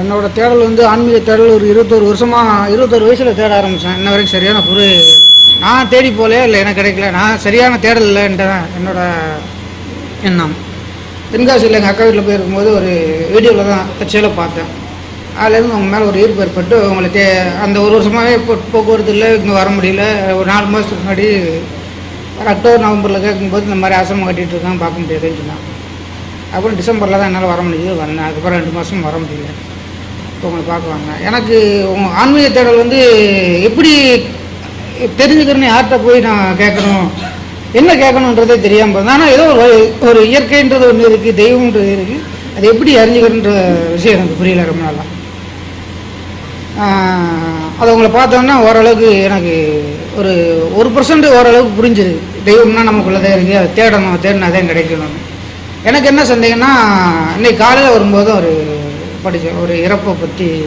என்னோட தேடல் வந்து ஆன்மீக தேடல் ஒரு இருபத்தொரு வருஷமாக இருபத்தோரு வயசில் தேட ஆரம்பித்தேன் இன்ன வரைக்கும் சரியான பொரு நான் தேடி போலே இல்லை எனக்கு கிடைக்கல. நான் சரியான தேடல் இல்லைன்றதான் என்னோட எண்ணம். தென்காசியில் எங்கள் அக்கா வீட்டில் போயிருக்கும்போது ஒரு வீடியோவில் தான் தச்சியில் பார்த்தேன். அதுலேருந்து அவங்க மேலே ஒரு ஈர்ப்பு ஏற்பட்டு உங்களுக்கு அந்த ஒரு வருஷமாகவே இப்போ போக்குவரத்து இல்லை இங்கே வர முடியல. ஒரு நாலு மாதத்துக்கு முன்னாடி அக்டோபர் நவம்பரில் கேட்கும்போது இந்த மாதிரி ஆசிரமம் கட்டிகிட்டு இருக்காங்க பார்க்க முடியாதுன்னு சொன்னான் அப்புறம் டிசம்பரில் தான் என்னால் வர முடியுது வரேன் அதுக்கப்புறம் ரெண்டு மாதம் வர முடியல. உங்களை பார்க்குவாங்க. எனக்கு உங்கள் ஆன்மீக தேடல் வந்து எப்படி தெரிஞ்சுக்கிறேன்னு யார்கிட்ட போய் நான் கேட்கணும்? என்ன கேட்கணுன்றதே தெரியாமல் இருந்தேன் ஆனால் ஏதோ ஒரு ஒரு இயற்கைன்றது ஒன்று இருக்குது தெய்வம்ன்றது இருக்குது அது எப்படி அறிஞ்சுக்கிறன்ற விஷயம் எனக்கு புரியல ரொம்ப நாளாக அதை உங்களை பார்த்தோன்னா ஓரளவுக்கு எனக்கு ஒரு ஒரு பர்சன்ட் ஓரளவுக்கு புரிஞ்சுது தெய்வம்னா நமக்குள்ளதே இருக்குது அதை தேடணும் தேடினா தான் கிடைக்கணும். எனக்கு என்ன சந்தேகம்னா இன்னைக்கு காலையில் வரும்போது ஒரு படித்தேன் ஒரு இறப்பை பற்றி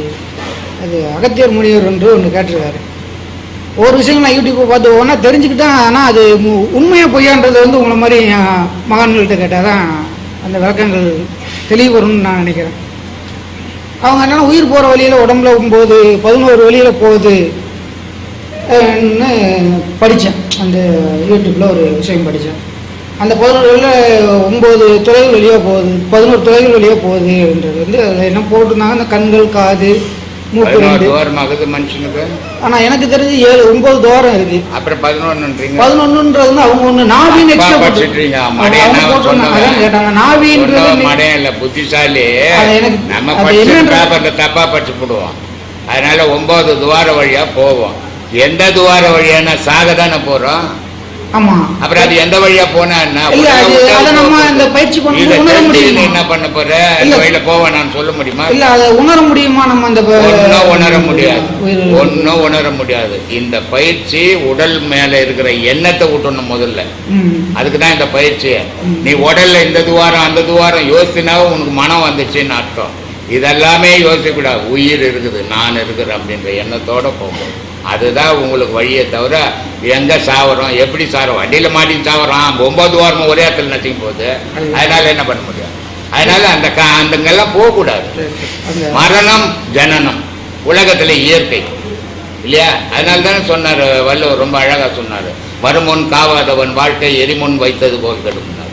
அது அகத்தியர் முனிவர் என்று ஒன்று கேட்டிருக்காரு. ஒரு விஷயம் நான் யூடியூப்பை பார்த்து ஒன்றா தெரிஞ்சுக்கிட்டேன் ஆனால் அது மு- பொய்யான்றது வந்து உங்களை மாதிரி என் மகான்கள்கிட்ட கேட்டால் தான் அந்த விளக்கங்கள் தெளிவு வரும்னு நான் நினைக்கிறேன். அவங்க என்னென்னா உயிர் போகிற வழியில் உடம்புல போகுது பதினோரு வழியில் போகுதுன்னு படித்தேன் அந்த யூடியூப்பில் ஒரு விஷயம் படித்தேன் அந்த வழியில் ஒம்பது துறைகள் வெளியே போகுது பதினோரு துறைகள் வெளியே போகுதுன்றது வந்து அதில் என்ன போட்டிருந்தாங்க? அந்த கண்கள் காது மூக்கு ரெண்டு. தோரம் ஆகுது மனுஷனுக்கு. ஆனால் எனக்கு தெரிஞ்சு ஏழு ஒம்பது துவாரம் இருக்குது அப்புறம் பதினொன்றுன்றீங்க பதினொன்னுன்றது வந்து அவங்க ஒன்று நாவின்னு படிச்சிட்டீங்க அதான் கேட்டாங்க நாவின்றது மடையன் இல்ல புத்திசாலி. எனக்கு- நம்ம படிச்ச என்னன்ற- பேப்பர்ல தப்பா படிச்சு போடுவோம். அதனால ஒன்பது துவார வழியா போவோம். எந்த துவார வழியானா சாக தானே போறோம். ஆமா. அப்புறம் அது எந்த வழியா போனா என்ன? பண்ண போற? இல்ல. வழியில போவேன் நான் சொல்ல முடியுமா? இல்ல அதை உணர முடியுமா? நம்ம அந்த ஒன்னும் உணர முடியாது. ஒன்னும் உணர முடியாது. இந்த பயிற்சி உடல் மேல இருக்கிற எண்ணத்தை விட்டணும் முதல்ல. ம். அதுக்கு தான் இந்த பயிற்சி. நீ உடல்ல இந்த துவாரம் அந்த துவாரம் யோசினாவே உனக்கு மனம் வந்துச்சுன்னு அர்த்தம். இதெல்லாமே யோசிக்கக்கூடாது. உயிர் இருக்குது நான் இருக்கிறேன் அப்படின்ற எண்ணத்தோட போகும். அதுதான் உங்களுக்கு வழியே தவிர எங்க சாவறோம் எப்படி சாவறோம்? வண்டியில மாட்டி சாவறோம். ஒன்பது வாரமும் ஒரே இடத்துல நச்சிக்கும் போகுது அதனால என்ன பண்ண முடியும்? அதனால அந்த க அந்தங்கெல்லாம் போகக்கூடாது. மரணம் ஜனனம் உலகத்துல இயற்கை. இல்லையா? அதனால தானே சொன்னார் வள்ளுவர் ரொம்ப அழகா சொன்னார். மறுமுன் காவாதவன் வாழ்க்கை எரிமுன் வைத்தது போல் கெடும்னார்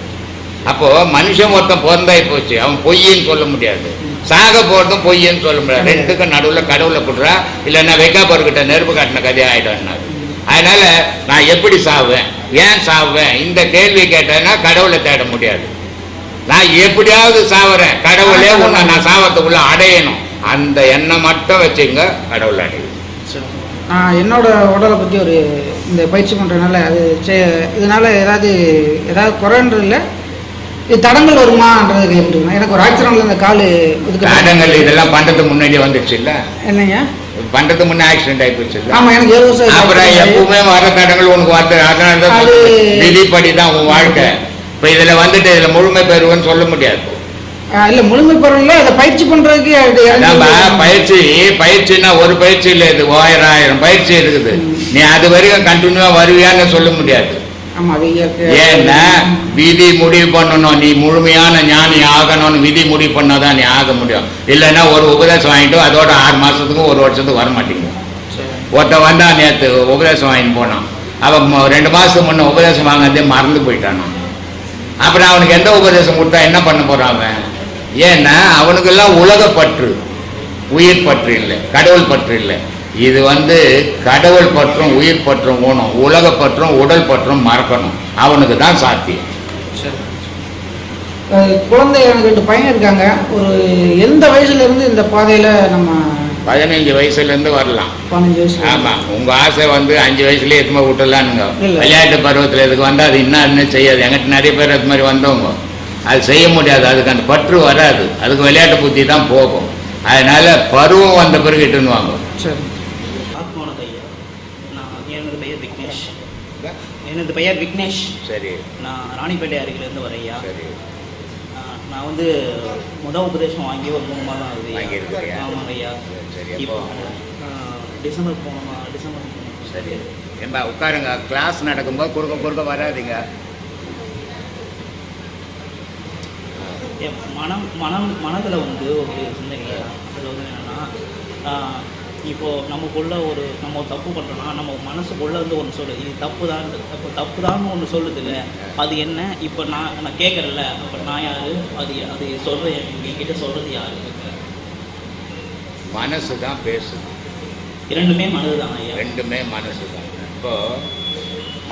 அப்போ மனுஷன் ஒருத்தன் பிறந்தாய் போச்சு. அவன் பொய்ன்னு சொல்ல முடியாது. சாக போறதும் பொய்ன்னு சொல்ல முடியாது ரெண்டுக்கும் நடுவுல கடவுளை கொடுறா. இல்லைன்னா வெக்காப்பர்கிட்ட நெருப்பு காட்டின கதையா ஆயிடும்னாரு அதனால நான் எப்படி சாவேன் ஏன் சாவேன் இந்த கேள்வி கேட்டேன்னா கடவுளை தேட முடியாது. நான் எப்படியாவது சாவறேன். கடவுளே உன்னை நான் சாவத்துக்குள்ள அடையணும். அந்த எண்ணம் மட்டும் வச்சுங்க கடவுள் அடையும். நான் என்னோட உடலை பற்றி ஒரு இந்த பயிற்சி பண்ணுறதுனால அது இதனால ஏதாவது ஏதாவது குறைன்றது இல்லை? தடங்கள் வருமான்றது கேட்டுருக்கேன் எனக்கு ஒரு ஆக்சிடென்ட்ல இந்த கால் தடங்கள் இதெல்லாம் பண்றதுக்கு முன்னாடி வந்துச்சு இல்ல என்னங்க? பண்றதுக்கு முன்னே ஆக்சிடென்ட் ஆகி போச்சு எனக்கு ஏழு வருஷம் அப்புறம். எப்பவுமே வர தடங்கள் உனக்கு வருது அதனால தான் விதிப்படி தான் உன் வாழ்க்கை. இப்ப இதுல வந்துட்டு இதுல முழுமை பெறுவேன்னு சொல்ல முடியாது. இல்ல முழுமை பெறல அதை பயிற்சி பண்றதுக்கு அது நம்ம பயிற்சி பயிற்சின்னா ஒரு பயிற்சி இல்ல இது ஆயிரம் ஆயிரம் பயிற்சி இருக்குது. நீ அது வரைக்கும் கண்டினியூவா வருவியான்னு சொல்ல முடியாது. ஏன்னா விதி முடிவு பண்ணணும். நீ முழுமையான ஞானி ஆகணும்னு விதி முடிவு பண்ணாதான் நீ ஆக முடியும். இல்லைன்னா ஒரு உபதேசம் வாங்கிட்டு அதோட ஆறு மாசத்துக்கும் ஒரு வருஷத்துக்கு வர மாட்டீங்க சரி. ஒருத்தன் வந்தா நேத்து உபதேசம் வாங்கிட்டு போனான். அவன் ரெண்டு மாசத்துக்கு முன்ன உபதேசம் வாங்கினதே மறந்து போயிட்டான்? அப்புறம் அவனுக்கு எந்த உபதேசம் கொடுத்தா என்ன பண்ண போறான் அவன்? ஏன்னா அவனுக்கெல்லாம் உலக பற்று உயிர் பற்று இல்லை கடவுள் பற்று இல்லை. இது வந்து கடவுள் பற்றும் உயிர் பற்றும் ஊனும் உலக பற்றும் உடல் பற்றும் மறக்கணும். அவனுக்கு தான் சாத்தியம். குழந்தை எனக்கு ரெண்டு பையன் இருக்காங்க. ஒரு எந்த வயசுல இருந்து இந்த பாதையில நம்ம பதினஞ்சு வயசுல இருந்து வரலாம். பதினஞ்சு வயசு ஆமா. உங்க ஆசை வந்து அஞ்சு வயசுலயே எதுவுமே விட்டுலானுங்க. விளையாட்டு பருவத்துல இதுக்கு வந்தா அது இன்னும் செய்யாது. எங்கிட்ட நிறைய பேர் அது மாதிரி வந்தவங்க. அது செய்ய முடியாது. அதுக்கு அந்த பற்று வராது. அதுக்கு விளையாட்டு புத்தி தான் போகும். அதனால பருவம் வந்த பிறகு இட்டுன்னு வாங்க. சரி ஆத்மானது ஐயா நான் எனது பெயர் விக்னேஷ் எனது பெயர் விக்னேஷ். சரி. நான் ராணிப்பேட்டை அருகிலேருந்து வரேன் ஐயா சரி நான் வந்து முத உபதேசம் வாங்கி ஒரு மூணு மாதம் ஆகுது? ஆமாங்க ஐயா சரி இப்போ டிசம்பர் போனோமா? டிசம்பர். சரி. ஏம்பா உட்காருங்க. கிளாஸ் நடக்கும்போது குறுக்க குறுக்க வராதீங்க. மனம் மனம் மனதில் வந்து ஒரு சிந்தனை அதில் வந்து என்னென்னா இப்போது நமக்குள்ள ஒரு நம்ம தப்பு பண்ணுறோன்னா நம்ம மனசுக்குள்ளே வந்து ஒன்று சொல்லுது இது தப்பு தான் தப்பு தப்பு தான் ஒன்று சொல்லுது இல்லை அது என்ன? இப்போ நான் நான் கேட்குறேன்ல அப்போ நான் யார்? அது அது சொல்கிற என்கிட்ட சொல்கிறது யார்? மனசு தான் பேசுது. இரண்டுமே மனது தான் ரெண்டுமே மனசு தான் இப்போ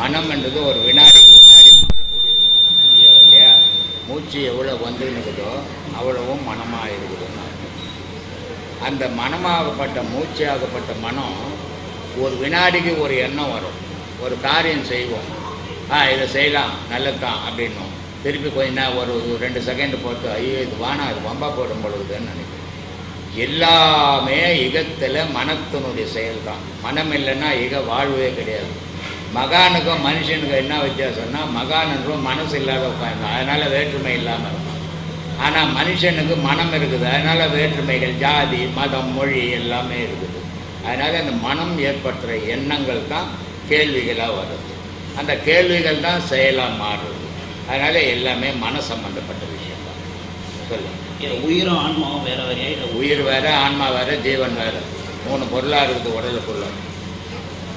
மனம்ன்றது ஒரு வினாடிக்கு வினாடி மாறக்கூடியது. இல்லையா? மூச்சு எவ்வளோ வந்துன்னுக்குதோ அவ்வளவும் மனமாக இருக்குதுன்னு. அந்த மனமாகப்பட்ட மூச்சாகப்பட்ட மனம் ஒரு வினாடிக்கு ஒரு எண்ணம் வரும். ஒரு காரியம் செய்வோம். ஆ இதை செய்யலாம் நல்லது தான் அப்படின்னும். திருப்பி கொஞ்ச நேரம் ஒரு ரெண்டு செகண்ட் போட்டு ஐயோ இது வானா இது வம்பா போடும் பொழுதுன்னு நினைக்கிறேன் எல்லாமே இகத்தில் மனத்தினுடைய செயல் தான் மனம் இல்லைன்னா இக வாழ்வே கிடையாது. மகானுக்கும் மனுஷனுக்கும் என்ன வித்தியாசம்னா மகானுக்கும் மனசு இல்லாத உட்காந்து அதனால் வேற்றுமை இல்லாமல் இருக்கும். ஆனால் மனுஷனுக்கு மனம் இருக்குது. அதனால் வேற்றுமைகள் ஜாதி மதம் மொழி எல்லாமே இருக்குது. அதனால் அந்த மனம் ஏற்படுத்துகிற எண்ணங்கள் தான் கேள்விகளாக வருது. அந்த கேள்விகள் தான் செயலாக மாறுது. அதனால் எல்லாமே மன சம்பந்தப்பட்ட விஷயம் தான் சொல்லுங்கள் உயிரும் ஆன்மாவும் வேற வேறையா இல்லை? உயிர் வேற ஆன்மா வேற ஜீவன் வேற. மூணு பொருளாக இருக்குது உடலுக்குள்ள.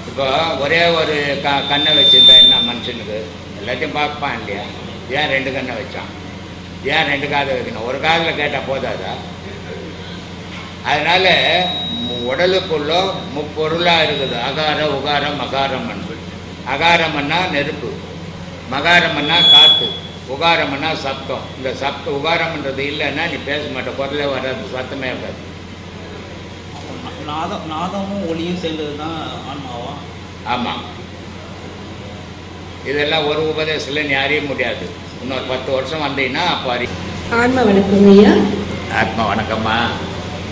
இப்போ ஒரே ஒரு க கண்ணை வச்சிருந்தா என்ன மனுஷனுக்கு? எல்லாத்தையும் பார்ப்பான் இல்லையா? ஏன் ரெண்டு கண்ணை வச்சான்? ஏன் ரெண்டு காதை வைக்கணும்? ஒரு காதில் கேட்டால் போதாதா? அதனால உடலுக்குள்ள முப்பொருளாக இருக்குது. அகார உகாரம் மகாரம் அன்பு அகாரம்னா நெருப்பு. மகாரம்னா காற்று உகாரம்னா சத்தம் இந்த சத்த உகாரம்ன்றது இல்லைன்னா நீ பேச மாட்ட. குரலே வராது. சத்தமே வராது. நாதம் நாதமும் ஒளியும் சேர்ந்தது தான் ஆன்மாவா? ஆமாம் இதெல்லாம் ஒரு உபதேசத்தில் நீ அறிய முடியாது. இன்னொரு பத்து வருஷம் வந்தீங்கன்னா அப்போ அறி ஆன்மா வணக்கம் ஐயா. ஆத்மா வணக்கம்மா.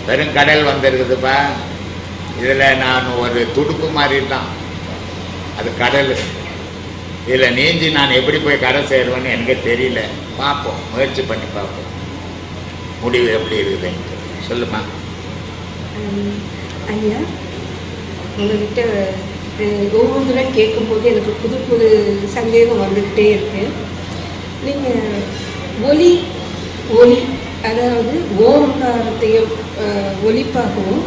பெருங்கடல் வந்திருக்குதுப்பா. இதில் நான் ஒரு துடுப்பு மாதிரி தான் அது கடல். இதில் நீந்தி நான் எப்படி போய் கரை சேருவேன்னு எனக்கு தெரியல. பார்ப்போம். முயற்சி பண்ணி பார்ப்போம். முடிவு எப்படி இருக்குதுன்ட்டு. சொல்லுமா. ஐயா. உங்ககிட்ட ஒவ்வொரு கேட்கும்போது எனக்கு புது புது சந்தேகம் வந்துக்கிட்டே இருக்கு. நீங்கள் ஒலி ஒலி அதாவது ஓம்காரத்தையும் ஒலிப்பாகவும்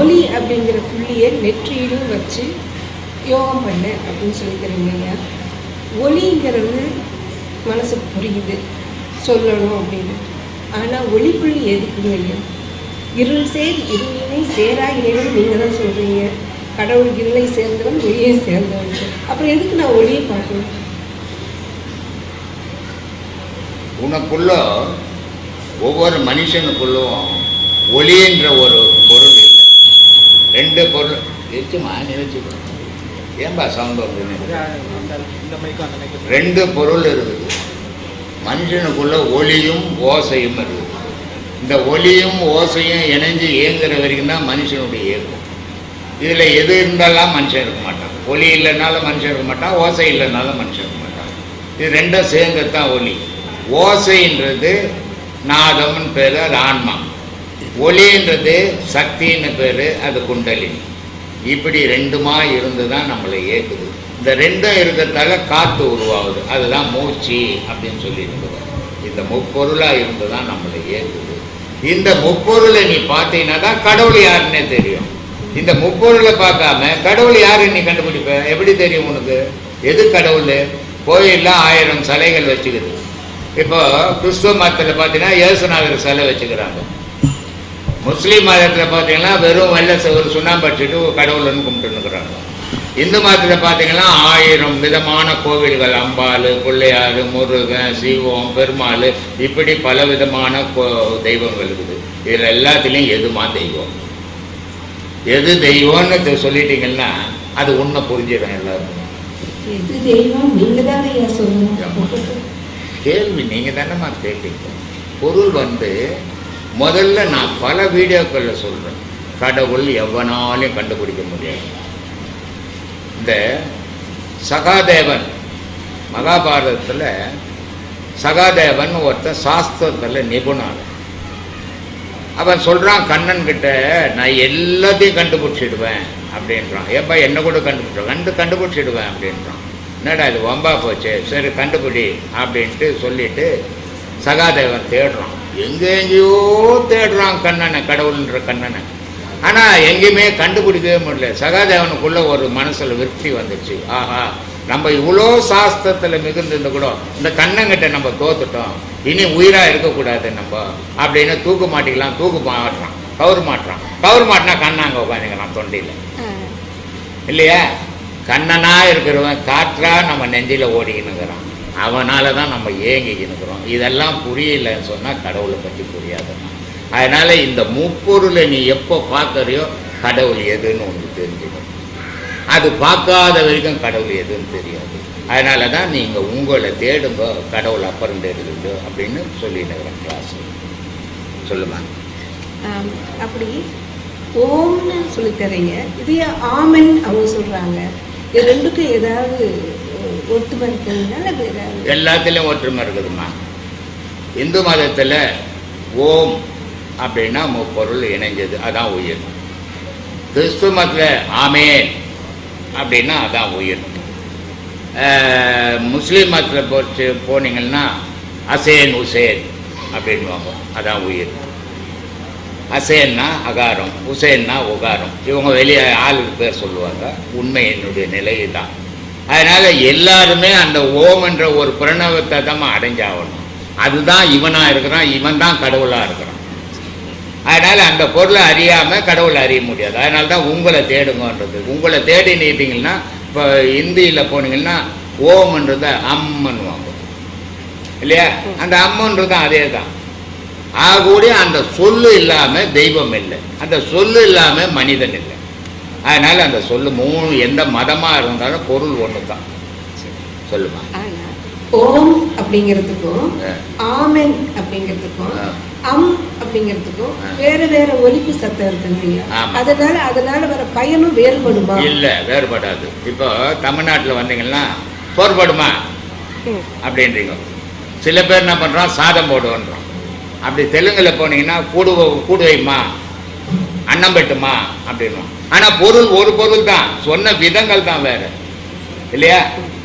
ஒலி அப்படிங்கிற புள்ளியை நெற்றியிலும் வச்சு யோகம் பண்ண அப்படின்னு சொல்லிக்கிறீங்க ஐயா ஒலிங்கிறது மனசுக்கு புரியுது சொல்லணும் அப்படின்னு. ஆனால் ஒளிப்புள்ளி எதுக்குங்க ஐயா இருள் சேர் இருளினை சேரா இறைவன் நீங்கள் தான் சொல்கிறீங்க கடவுள் இருளை சேர்ந்தவன் ஒளியை சேர்ந்தவன். அப்புறம் எதுக்கு நான் ஒளியை பார்க்கணும்? உனக்குள்ள ஒவ்வொரு மனுஷனுக்குள்ளும் ஒளின்ற ஒரு பொருள் இல்லை. ரெண்டு பொருள். வச்சுமா நினைச்சு ஏன்பா சவுண்ட் வந்து ரெண்டு பொருள் இருக்குது. மனுஷனுக்குள்ள ஒளியும் ஓசையும் இருக்குது. இந்த ஒளியும் ஓசையும் இணைஞ்சு இயங்குற வரைக்கும் தான் மனுஷனுடைய இயக்கம் இதில் எது இருந்தாலும் மனுஷன் இருக்க மாட்டான். ஒளி இல்லைனாலும் மனுஷன் இருக்க மாட்டான். ஓசை இல்லைனாலும் மனுஷன் இருக்க மாட்டான். இது ரெண்டும் சேர்ந்து தான் ஒளி. ஓசைன்றது நாதம்னு பேர் அது ஆன்மா. ஒளின்றது சக்தின்னு பேர் அது குண்டலினி இப்படி ரெண்டுமா இருந்து தான் நம்மளை ஏற்குது இந்த ரெண்டும் இருக்கிறதால காற்று உருவாகுது. அதுதான் மூச்சு அப்படின்னு சொல்லியிருக்கிறது இந்த முப்பொருளாக இருந்து தான் நம்மளை ஏற்குது இந்த முப்பொருளை நீ பார்த்தீங்கன்னா தான் கடவுள் யாருன்னே தெரியும். இந்த முப்பொருளை பார்க்காம கடவுள் யாருன்னு நீ கண்டுபிடிப்ப? எப்படி தெரியும் உனக்கு? எது கடவுள்? கோயிலில் ஆயிரம் சிலைகள் வச்சுக்குது. இப்போ கிறிஸ்துவ மதத்தில் பார்த்தீங்கன்னா இயேசுநாதர் சிலை வச்சுக்கிறாங்க. முஸ்லீம் மதத்தில் பார்த்தீங்கன்னா வெறும் வெள்ளை ஒரு சுண்ணாம்பு அடிச்சுட்டு கடவுள்னு கும்பிட்டுருக்குறாங்க இந்து மதத்தில் பார்த்தீங்கன்னா ஆயிரம் விதமான கோவில்கள் அம்பாள் பிள்ளையார் முருகன் சிவம் பெருமாள் இப்படி பல விதமான கோ தெய்வங்கள் இருக்குது. இதில் எல்லாத்துலேயும் எதுமா தெய்வம்? எது தெய்வம்னு சொல்லிட்டீங்கன்னா அது உண்மை புரிஞ்சிடும் எல்லாருக்கும். எது தெய்வம்? நீங்கள் ஐயா சொல்லணும் கேள்வி நீங்கள் தானேம்மா கேட்டீங்க. பொருள் வந்து முதல்ல நான் பல வீடியோக்களில் சொல்கிறேன் கடவுள் எவனாலையும் கண்டுபிடிக்க முடியாது. இந்த சகாதேவன் மகாபாரதத்தில் சகாதேவன் ஒருத்தன் சாஸ்திரத்தில் நிபுணர். அவன் சொல்கிறான் கண்ணன் கிட்ட நான் எல்லாத்தையும் கண்டுபிடிச்சிடுவேன் அப்படின்றான். ஏப்பா என்ன கூட கண்டுபிடிச்சான் கண்டு கண்டுபிடிச்சிடுவேன் அப்படின்றான். என்னடா இது வம்பா போச்சு? சரி கண்டுபிடி அப்படின்ட்டு சொல்லிட்டு சகாதேவன் தேடுறான். எங்க எங்கேயோ தேடுறான் கண்ணனை கடவுள்ன்ற கண்ணனை. ஆனா எங்கேயுமே கண்டுபிடிக்கவே முடியல. சகாதேவனுக்குள்ள ஒரு மனசுல விருத்தி வந்துச்சு. ஆஹா நம்ம இவ்வளோ சாஸ்திரத்துல மிகுந்திருந்த கூட இந்த கண்ணங்கிட்ட நம்ம தோத்துட்டோம். இனி உயிரா இருக்கக்கூடாது நம்ம அப்படின்னு தூக்கு மாட்டிக்கலாம் தூக்கு மாட்டுறான். கவுரு மாட்டுறான். கவுரு மாட்டினா கண்ணன் அங்க உட்காந்துக்கிறான் தொண்டையில. இல்லையா? கண்ணனா இருக்கிறவன் காற்றாக நம்ம நெஞ்சில் ஓடிக்கினுங்கிறான் அவனால தான் நம்ம ஏங்கிக்கினுக்கிறோம். இதெல்லாம் புரியலன்னு சொன்னால் கடவுளை பற்றி புரியாதுன்னா அதனால் இந்த முப்பொருளை நீ எப்போ பார்க்கறியோ கடவுள் எதுன்னு ஒன்று தெரிஞ்சுக்கணும் அது பார்க்காத வரைக்கும் கடவுள் எதுன்னு தெரியாது. அதனால தான் நீங்கள் உங்களை தேடுங்க கடவுள் அப்புறம் தேடுங்க அப்படின்னு சொல்லினுக்கிறேன் கிளாஸ் சொல்லுமா. அப்படி ஓம்னு சொல்லி தரீங்க இது ஆமன் அவங்க சொல்கிறாங்க இது ரெண்டுக்கும் ஏதாவது ஒற்றுமை எல்லாத்துலேயும் ஒற்றுமை இருக்குதும்மா. இந்து மதத்தில் ஓம் அப்படின்னா முப்பொருள் இணைஞ்சது அதான் உயிர். கிறிஸ்துவ மதத்தில் ஆமேன் அப்படின்னா அதான் உயிர். முஸ்லீம் மதத்தில் போச்சு போனீங்கன்னா அசேன் உசேன் அப்படின்வாங்க அதான் உயிர். அசேன்னா அகாரம் உசேன்னா உகாரம். இவங்க வெளியே ஆளுக்கு பேர் சொல்லுவாங்க. உண்மை என்னுடைய நிலை தான் அதனால் எல்லாருமே அந்த ஓம் என்ற ஒரு பிரணவத்தை தான் அடைஞ்சாகணும். அதுதான் இவனாக இருக்கிறான் இவன் தான் கடவுளாக இருக்கிறான். அதனால் அந்த பொருளை அறியாமல் கடவுளை அறிய முடியாது. அதனால தான் உங்களை தேடுங்கன்றது. உங்களை தேடி நீட்டிங்கன்னா இப்போ இந்தியில் போனீங்கன்னா ஓம்ன்றத அம்மன்வாங்க இல்லையா? அந்த அம்மன்றது அதே தான் ஆகக்கூடிய அந்த சொல்லு இல்லாம தெய்வம் இல்லை அந்த சொல்லு இல்லாம மனிதன் இல்லை அதனால அந்த சொல்லு மூணு எந்த மதமா இருந்தாலும் பொருள் ஒன்று தான் சொல்லுமா ஓம் அப்படிங்கிறதுக்கும். ஆமென் அப்படிங்கிறதுக்கும். அம் அப்படிங்கிறதுக்கும். வேற வேற ஒலிப்பு சத்தம் இருக்குங்க. அதனால அதனால வர பயனும் வேறுபடுமா இல்ல வேறுபடாது இப்போ தமிழ்நாட்டுல வந்தீங்கன்னா சோறுபடுமா ம். அப்படின்றீங்க சில பேர் என்ன பண்றான் சாதம் போடுவோன்றான் அப்படி தெலுங்குல போனீங்கன்னா கூடு கூடுவைமா அன்னம் பெட்டுமா அப்படின்னும் ஆனா பொருள் ஒரு பொருள் தான் சொன்ன விதங்கள் தான் வேற. இல்லையா?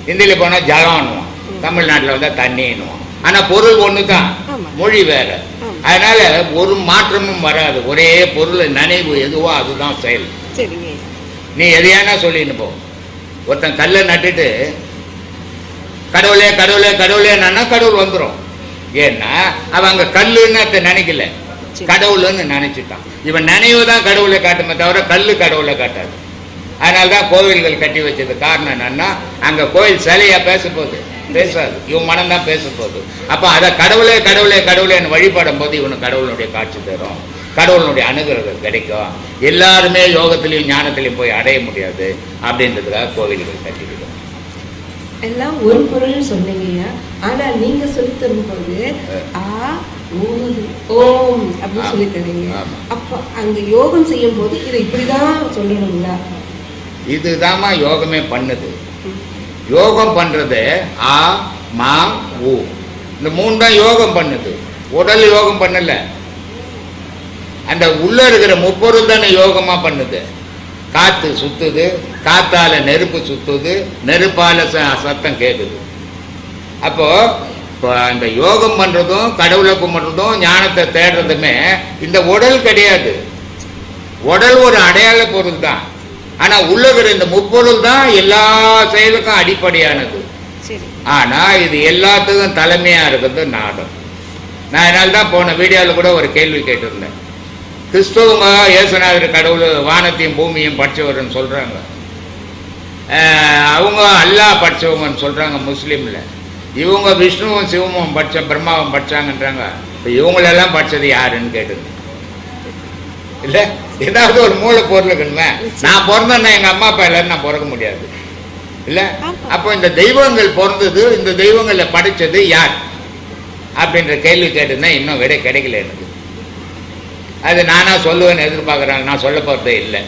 ஹிந்தியில போனா ஜலம்னுவோம் தமிழ்நாட்டுல வந்தா தண்ணின்னுவோம் ஆனா பொருள் ஒண்ணு தான். மொழி வேற. அதனால ஒரு மாற்றமும் வராது. ஒரே பொருள் நினைவு எதுவோ அதுதான் செயல். நீ எதையானா சொல்லின்னு போ. ஒருத்தன் கல்லை நட்டுட்டு கடவுளே கடவுளே கடவுளேன்னா கடவுள் வந்துடும் ஏன்னா அவன் அங்க கல்லுன்னு நினைக்கல. கடவுள்னு நினைச்சிட்டான். இவன் நினைவு தான் கடவுளை காட்டுமே தவிர கல்லு கடவுளை காட்டாது. அதனால தான் கோவில்கள் கட்டி வச்சது காரணம் என்னன்னா அங்க கோயில் சிலையா பேச போகுது பேசாது. இவன் மனம் தான் பேச போகுது அப்ப அதை கடவுளே கடவுளே கடவுளேன்னு வழிபடும் போது இவனுக்கு கடவுளுடைய காட்சி தரும். கடவுளுடைய அனுகிரகம் கிடைக்கும். எல்லாருமே யோகத்திலையும் ஞானத்திலையும் போய் அடைய முடியாது. அப்படின்றதுக்காக கோவில்கள் கட்டிக்கிடும் எல்லாம் ஒரு பொருள்னு சொன்னீங்கய்யா. ஆனா நீங்க சொல்லி தரும்போது ஆ. ஓம் அப்படின்னு. சொல்லி தரீங்க. அப்போ அங்க யோகம் செய்யும் போது இதை இப்படிதான் சொல்லணுங்களா இதுதாம்மா யோகமே பண்ணுது. யோகம் பண்றது ஆ மா ஊ. இந்த மூணு தான் யோகம் பண்ணுது. உடல் யோகம் பண்ணல. அந்த உள்ள இருக்கிற முப்பொருள் தானே யோகமா பண்ணுது. காத்து சுத்துது காத்தால நெருப்பு சுத்துது நெருப்பால சத்தம் கேட்குது அப்போ இப்போ அந்த யோகம் பண்றதும் கடவுளை கும்பிட்றதும் ஞானத்தை தேடுறதுமே இந்த உடல் கிடையாது. உடல் ஒரு அடையாள பொருள் தான் ஆனா உள்ள இருக்கிற இந்த முப்பொருள் தான் எல்லா செயலுக்கும் அடிப்படையானது. சரி. ஆனா இது எல்லாத்துக்கும் தலைமையா இருக்கிறது நாடம் நான் அதனால தான் போன வீடியோவில் கூட ஒரு கேள்வி கேட்டிருந்தேன். கிறிஸ்துவங்க இயேசுநாதர் கடவுள் வானத்தையும் பூமியும் படிச்சவர்னு சொல்றாங்க. அஹ் அவங்க அல்லாஹ் படிச்சவங்கன்னு சொல்றாங்க முஸ்லீம்ல. இவங்க விஷ்ணுவும் சிவமும் படிச்ச பிரம்மாவும் படிச்சாங்கன்றாங்க. இப்போ இவங்களெல்லாம் படிச்சது யாருன்னு கேட்டுங்க. இல்ல? ஏதாவது ஒரு மூல பொருள் இருக்கணுமே நான் பிறந்தேன்னா எங்க அம்மா அப்பா எல்லாரும் நான் பிறக்க முடியாது. இல்ல? அப்போ இந்த தெய்வங்கள் பிறந்தது இந்த தெய்வங்களை படைச்சது யார்? அப்படின்ற கேள்வி கேட்டிருந்தேன் இன்னும் விடை கிடைக்கல எனக்கு. அது நானா சொல்லுவேன்னு எதிர்பார்க்குறேன் நான் சொல்ல போறதே இல்லை.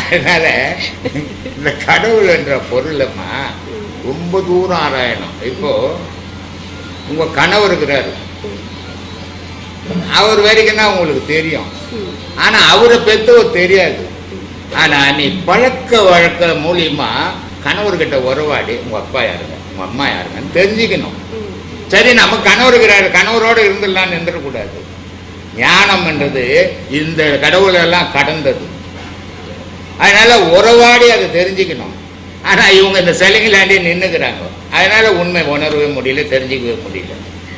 அதனால இந்த கடவுள் என்ற பொருளம்மா ரொம்ப தூரம் ஆராயணும். இப்போ உங்க கணவர் இருக்கிறாரு. அவர் வரைக்கும் தான் உங்களுக்கு தெரியும். ஆனா அவரை பெற்றவர் தெரியாது. ஆனா நீ பழக்க வழக்க மூலியமா கணவர்கிட்ட உறவாடி உங்க அப்பா யாருங்க உங்க அம்மா யாருங்கன்னு தெரிஞ்சுக்கணும். சரி நம்ம கணவர் இருக்கிறாரு கணவரோடு இருந்துடலாம்னு இருந்துடக்கூடாது ஞானம் என்றது இந்த கடவுளெல்லாம் கடந்தது. அதனால உறவாடி அதை தெரிஞ்சுக்கணும். ஆனா இவங்க இந்த சிலைகளாண்டி நின்னுக்கிறாங்க. அதனால உண்மை உணரவே முடியல தெரிஞ்சுக்கவே முடியல.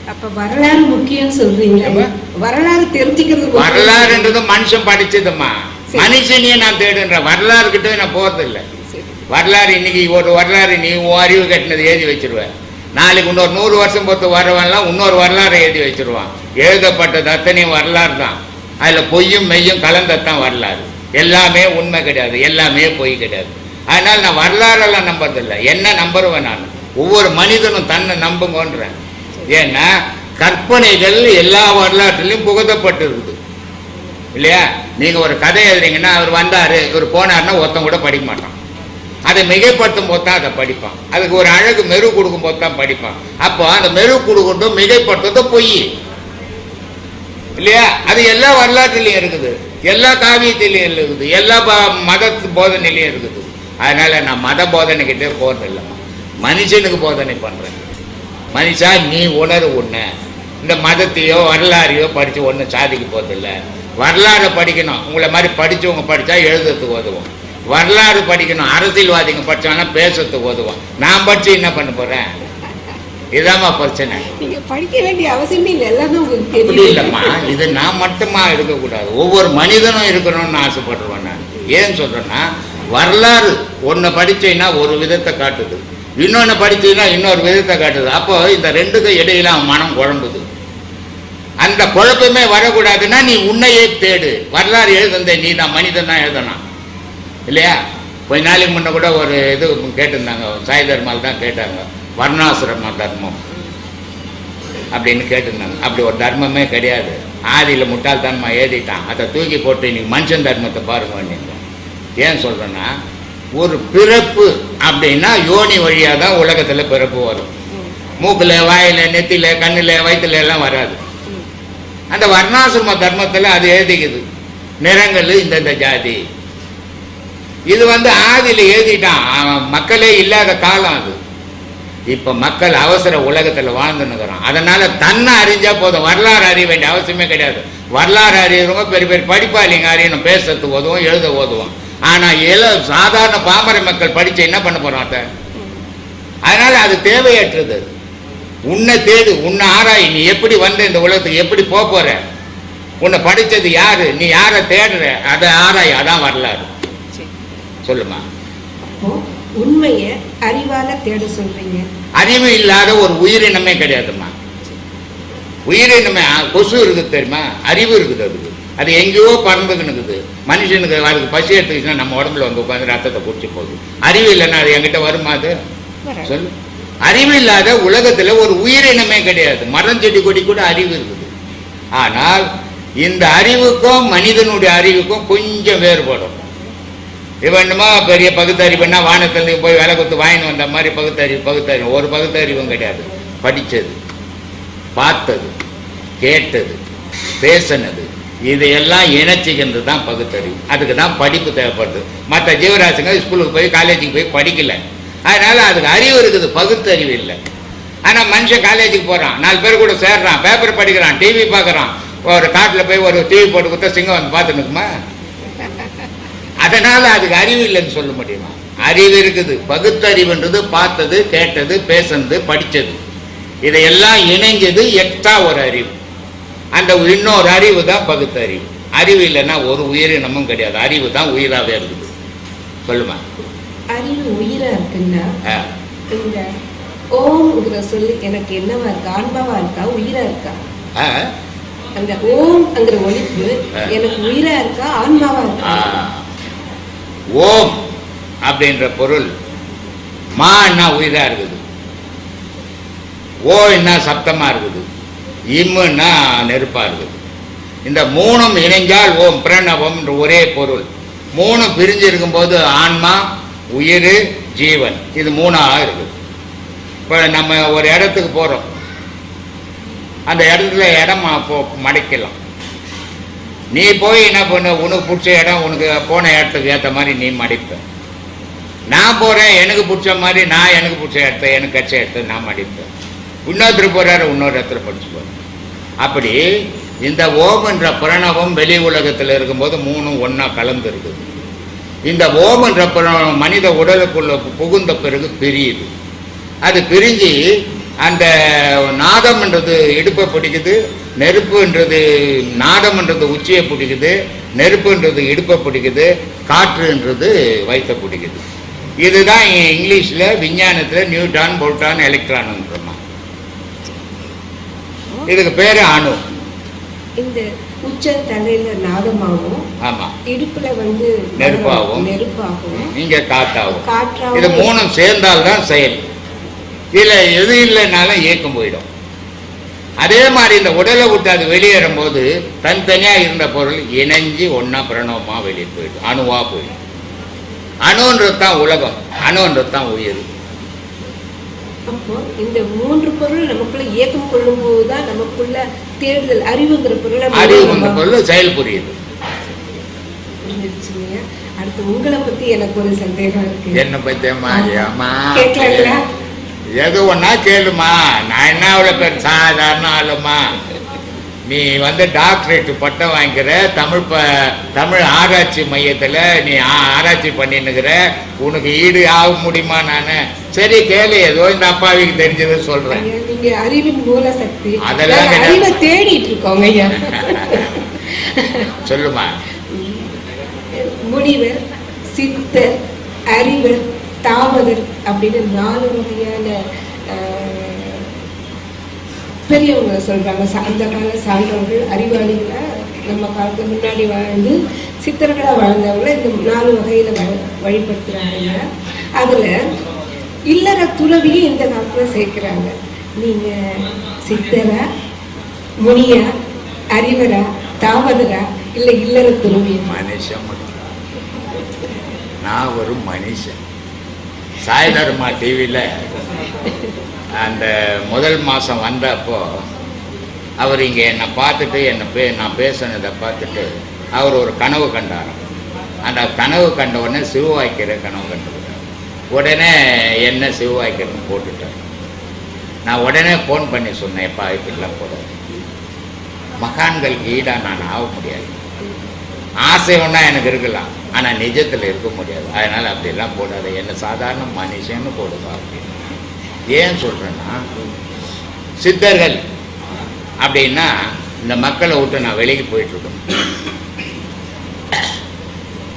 அப்ப வரலாறு முக்கியம் சொல்றீங்க? வரலாறு தெரிஞ்சுக்கிறது. வரலாறுன்றது மனுஷன் படிச்சதும்மா. சரி. மனுஷனையே நான் தேடுன்ற வரலாறு கிட்ட நான் போறது இல்லை சரி. வரலாறு இன்னைக்கு ஒரு வரலாறு நீ அறிவு கட்டினது எழுதி வச்சிருவேன் நாளைக்கு இன்னொரு நூறு வருஷம் பொறுத்து வரவன்லாம் இன்னொரு வரலாறை எழுதி வச்சிருவான். எழுதப்பட்டது அத்தனையும் வரலாறு தான். அதில் பொய்யும் மெய்யும் கலந்ததான் வரலாறு. எல்லாமே உண்மை கிடையாது எல்லாமே பொய் கிடையாது. அதனால் நான் வரலாறெல்லாம் நம்புறதில்லை. என்ன நம்புறவன் நான்? ஒவ்வொரு மனிதனும் தன்னை நம்புங்கன்றேன். ஏன்னா கற்பனைகள் எல்லா வரலாற்றிலையும் புகுத்தப்பட்டு இருக்குது இல்லையா? நீங்கள் ஒரு கதை எழுதுறீங்கன்னா அவர் வந்தார் இவர் போனாருன்னா ஒருத்தன் கூட படிக்க மாட்டான். அதை மிகைப்படுத்தும் போது தான் அதை படிப்பான். அதுக்கு ஒரு அழகு மெரு கொடுக்கும் போது தான் படிப்பான். அப்போ அந்த மெரு கொடுக்கட்டும் மிகைப்படுத்துறதும் பொய். இல்லையா? அது எல்லா வரலாற்றுலையும் இருக்குது. எல்லா காவியத்திலையும் இருக்குது. எல்லா மத போதனையிலையும் இருக்குது. அதனால நான் மத போதனைக்கிட்டே போறது மனுஷனுக்கு போதனை பண்றேன். மனுஷா நீ உணர்வு உன்னை. இந்த மதத்தையோ வரலாறையோ படிச்சு ஒன்றும் சாதிக்க போறதில்ல. வரலாறை படிக்கணும். உங்களை மாதிரி படித்தவங்க படிச்சா எழுதுறதுக்கு உதவும். வரலாறு படிக்கணும். அரசியல்வாதிங்க படிச்சாங்கன்னா பேசுறதுக்கு உதவும் நான் படிச்சு என்ன பண்ண போறேன்? இதாம்மா பிரச்சனை. நீங்க படிக்க வேண்டிய அவசியமே இல்லை. எல்லாமே உங்களுக்கு அப்படி தெரியும் இல்லைம்மா. இது நான் மட்டுமா இருக்கக்கூடாது ஒவ்வொரு மனிதனும் இருக்கணும்னு ஆசைப்படுறேன் நான். ஏன் சொல்றேன்னா வரலாறு. ஒன்றை படிச்சீங்கன்னா ஒரு விதத்தை காட்டுது. இன்னொன்று படிச்சீங்கன்னா இன்னொரு விதத்தை காட்டுது. அப்போ இந்த ரெண்டுக்கும் இடையில அவன் மனம் குழம்புது. அந்த குழப்பமே வரக்கூடாதுன்னா நீ உன்னையே தேடு. வரலாறு எழுதுந்த நீ தான் மனிதன் தான் எழுதணும். இல்லையா? கொஞ்ச நாளைக்கு முன்ன கூட ஒரு இது கேட்டிருந்தாங்க. சாய் தர்மால் தான் கேட்டாங்க. வர்ணாசிரம தர்மம் அப்படின்னு கேட்டிருந்தாங்க. அப்படி ஒரு தர்மமே கிடையாது. ஆதியில் முட்டாள்தனமாக ஏறிட்டான். அதை தூக்கி போட்டு இன்னைக்கு மனுஷன் தர்மத்தை பாருங்க நீங்க ஏன் சொல்றேன்னா ஒரு பிறப்பு அப்படின்னா யோனி வழியாக தான் உலகத்தில் பிறப்பு வரும். மூக்கில் வாயில நெத்தியில் கண்ணில் வயிற்றுல எல்லாம் வராது. அந்த வர்ணாசிரம தர்மத்தில் அது எழுதிக்குது நிறங்கள் இந்தந்த ஜாதி. இது வந்து ஆதியில் எழுதிட்டான். மக்களே இல்லாத காலம் அது. இப்ப மக்கள் அவசர உலகத்தில் வாழ்ந்துன்னுக்குறான். அதனால தன்னை அறிஞ்சா போதும். வரலாறு அறிய வேண்டிய அவசியமே கிடையாது. வரலாறு அறியறவங்க பெரிய பெரிய படிப்பாளிங்க அறியணும். பேசுறது உதவும் எழுத உதவும் ஆனா எல சாதாரண பாமர மக்கள் படிச்சு என்ன பண்ண போறோம் அத அதனால அது தேவையற்றது அது. உன்னை தேடு உன்னை ஆராய். நீ எப்படி வந்த இந்த உலகத்துக்கு எப்படி போக போற? உன்னை படித்தது யாரு? நீ யாரை தேடுற? அதை ஆராய். அதான் வரலாறு. சொல்லுமா? உண்மையை அறிவால தேட சொல்றீங்க. அறிவு இல்லாத ஒரு உயிரினமே கிடையாதும்மா. உயிரினமே கொசு இருக்குது தெரியுமா? அறிவு இருக்குது அதுக்கு. அது எங்கேயோ பறந்துக்கின்னு இருக்குது மனுஷனுக்கு அதுக்கு பசி எடுத்துக்கிச்சுன்னா நம்ம உடம்புல வந்து உட்காந்து ரத்தத்தை குடிச்சு போகுது. அறிவு இல்லைன்னா அது என்கிட்ட வருமா அது. சொல்லு. அறிவு இல்லாத உலகத்துல ஒரு உயிரினமே கிடையாது. மரம் செடி கொடி கூட அறிவு இருக்குது. ஆனால் இந்த அறிவுக்கும் மனிதனுடைய அறிவுக்கும் கொஞ்சம் வேறுபடும் இவன் என்னமோ பெரிய பகுத்தறிவுன்னா வானத்துல போய் வேலை கொடுத்து வாங்கின்னு வந்த மாதிரி பகுத்தறிவு பகுத்தறிவு ஒரு பகுத்தறிவும் கிடையாது. படித்தது பார்த்தது கேட்டது பேசினது. இதையெல்லாம் இணைச்சிக்கிறது தான் பகுத்தறிவு அதுக்கு தான் படிப்பு தேவைப்படுது. மற்ற ஜீவராசிங்க ஸ்கூலுக்கு போய் காலேஜுக்கு போய் படிக்கல. அதனால் அதுக்கு அறிவு இருக்குது பகுத்தறிவு இல்லை. ஆனால் மனுஷன் காலேஜுக்கு போகிறான் நாலு பேர் கூட சேர்றான் பேப்பர் படிக்கிறான் டிவி பார்க்குறான். ஒரு காட்டில் போய் ஒரு டிவி போட்டு கொடுத்தா சிங்கம் வந்து பார்த்துன்னு அதனால அதுக்கு அறிவு இல்லைன்னு சொல்ல முடியுமா? அறிவு இருக்குது. பகுத்தறிவுன்றது பார்த்தது கேட்டது பேசுனது படிச்சது. இதையெல்லாம் இணைஞ்சது எக்ஸ்ட்ரா ஒரு அறிவு. அந்த இன்னொரு அறிவு தான் பகுத்தறிவு. அறிவு இல்லைன்னா ஒரு உயிரினமும் கிடையாது. அறிவு தான் உயிராகவே இருக்குது. சொல்லுமா? அறிவு உயிரா இருக்குன்னா ஆ. இந்த ஓம்ங்கிற சொல்லி எனக்கு என்னவா இருக்கா? ஆன்மாவா இருக்கா? உயிரா இருக்கா? அந்த ஓம்ங்கிற ஒழிப்பு. எனக்கு உயிரா இருக்கா? ஆன்மாவா. இருக்கா? ஓம் அப்படின்ற பொருள். மா என்ன உயிரா இருக்குது. ஓ என்ன சப்தமா இருக்குது. இம்முன்னா நெருப்பா இருக்குது. இந்த மூணும் இணைஞ்சால் ஓம் பிரணவம் ஒரே பொருள். மூணும் பிரிஞ்சு இருக்கும்போது ஆன்மா உயிர் ஜீவன். இது மூணாக இருக்குது. இப்போ நம்ம ஒரு இடத்துக்கு போகிறோம் அந்த இடத்துல இடம் மடைக்கலாம். நீ போய் என்ன பண்ண? உனக்கு பிடிச்ச இடம் உனக்கு போன இடத்துக்கு ஏற்ற மாதிரி நீ மடிப்ப. நான் போகிறேன் எனக்கு பிடிச்ச மாதிரி நான் எனக்கு பிடிச்ச இடத்த எனக்கு கட்ச இடத்த நான் மடிப்பேன் இன்னொருத்தர் போகிறாரு இன்னொரு இடத்துல படிச்சு அப்படி இந்த ஓம் என்ற பிரணவம் வெளி உலகத்தில் இருக்கும்போது மூணும் ஒன்றா கலந்து இருக்குது. இந்த ஓம் என்ற பிரணவம் மனித உடலுக்குள்ள புகுந்த பிறகு பிரியுது. அது பிரிஞ்சு அந்த நாதம்ன்றது இடுப்பை பிடிக்குது நெருப்புன்றது நாதம்ன்றது உச்சியை பிடிக்குது நெருப்புன்றது இடுப்பை பிடிக்குது காற்றுன்றது வயிற்றை பிடிக்குது. இதுதான் இங்கிலீஷில் விஞ்ஞானத்தில் நியூட்ரான் புரோட்டான் எலக்ட்ரான்ன்றோமா இதுக்கு பேர் அணு. இந்த உச்ச தலையில நாதமாகவும் ஆமாம் இடுப்புல வந்து நெருப்பாகும். நெருப்பாகவும் இங்கே காத்தாகும் இது மூணும் சேர்ந்தால்தான் செயல். இல்லை எது இல்லைனாலும் இயக்கம் போயிடும். அதே மாதிரி இந்த உடலை விட்டு அது வெளியேறும் போது தனித்தனியா இருந்த பொருள் இணைஞ்சு ஒண்ணா பிரணவமா வெளியே போயிடும். அணுவா போயிடும். அணுன்றது தான் உலகம். அணுன்றது தான் உயிர். இந்த மூன்று பொருள் நமக்குள்ள இயக்கம் கொள்ளும் போதுதான் நமக்குள்ள தேடுதல் அறிவுங்கிற பொருளை அறிவு முதல்ல இந்த நம்ம பொருள் செயல் புரியுது. அடுத்து உங்களை பத்தி எனக்கு ஒரு சந்தேகம் இருக்கு. என்ன கேட்கலாங்களா? எது ஒண்ணா கேளுமா? நான் என்ன அவ்வளோ பேர் சாதாரண ஆளுமா? நீ வந்து டாக்டரேட் பட்டம் வாங்கிக்கிற தமிழ் ப தமிழ் ஆராய்ச்சி மையத்தில் நீ ஆராய்ச்சி பண்ணின்னுக்கிற உனக்கு ஈடு ஆக முடியுமா நான்? சரி கேளு ஏதோ இந்த அப்பாவிக்கு தெரிஞ்சதை சொல்கிறேன் அறிவின் மூல சக்தி. அதெல்லாம். அறிவை தேடிட்டு இருக்கோங்க ஐயா. சொல்லுமா? முனிவர் சித்தர் அறிவர் தாமதர் அப்படின்னு நாலு வகையான ஆஹ், பெரியவங்க சொல்றாங்க. அந்த கால சான்றவர்கள் அறிவாளிகளா நம்ம காலத்துக்கு முன்னாடி வாழ்ந்து சித்தர்களா வாழ்ந்தவங்கள இந்த நாலு வகையில வ- வழிபடுத்துறாங்க. அதுல இல்லற துறவியும் இந்த காலத்துல சேர்க்குறாங்க. நீங்க சித்தரா முனியா அறிவரா தாமதரா இல்லை இல்லற துறவியா? மனுஷன் நான் ஒரு மனுஷன். சாய்தர்மா டிவியில் அந்த முதல் மாதம் வந்தப்போ அவர் இங்கே என்னை பார்த்துட்டு என்னை பே நான் பேசுனதை பார்த்துட்டு அவர் ஒரு கனவு கண்டாராம். அந்த கனவு கண்ட உடனே சிவவாய்க்கிற கனவு கண்டுக்கிறார் உடனே என்ன சிவவாய்க்கிறன்னு போட்டுட்டார். நான் உடனே ஃபோன் பண்ணி சொன்னேன் எப்பா இப்படிலாம் போட மகான்களுக்கு ஈடாக நான் ஆக முடியாது. ஆசை ஒன்றா எனக்கு இருக்கலாம். ஆனால் நிஜத்தில் இருக்க முடியாது. அதனால் அப்படிலாம் போடாத. என்ன சாதாரண மனுஷன்னு போடுவா அப்படின்னு. ஏன் சொல்கிறேன்னா சித்தர்கள் அப்படின்னா இந்த மக்களை விட்டு நான் வெளியே போயிட்டுருக்கேன்.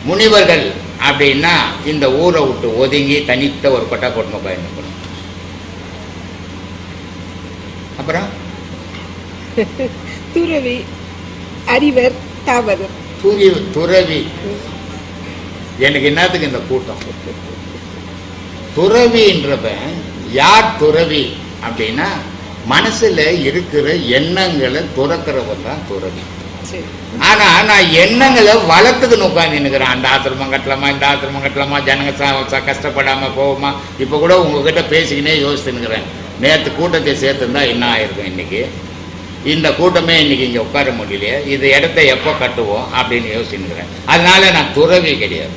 முனிவர்கள் அப்படின்னா இந்த ஊரை விட்டு ஒதுங்கி தனித்த ஒரு கொட்டை போட்டு பயணிக்கணும் அப்புறம்? துறவி அறிவர் துரி துறவி. எனக்கு என்னத்துக்கு இந்த கூட்டம்? துறவின்றவன் யார் துறவி அப்படின்னா மனசுல இருக்கிற எண்ணங்களை துறக்கிறவன் தான் துறவி. சரி. ஆனா நான் எண்ணங்களை வளர்த்துக்கு உட்காந்து நிற்கிறேன் அந்த ஆசிரமம் கட்டலாமா இந்த ஆசிரமம் கட்டலாமா ஜனங்க கஷ்டப்படாம போகுமா? இப்போ கூட உங்ககிட்ட பேசிக்கினே யோசிச்சுன்னுக்கிறேன் நேற்று கூட்டத்தை சேர்த்துருந்தா என்ன ஆயிருக்கும் இன்னைக்கு? இந்த கூட்டமே இன்றைக்கி இங்கே உட்கார முடியலையே இது இடத்த எப்போ கட்டுவோம் அப்படின்னு யோசிச்சுன்னுக்கிறேன் அதனால நான் துறவி கிடையாது.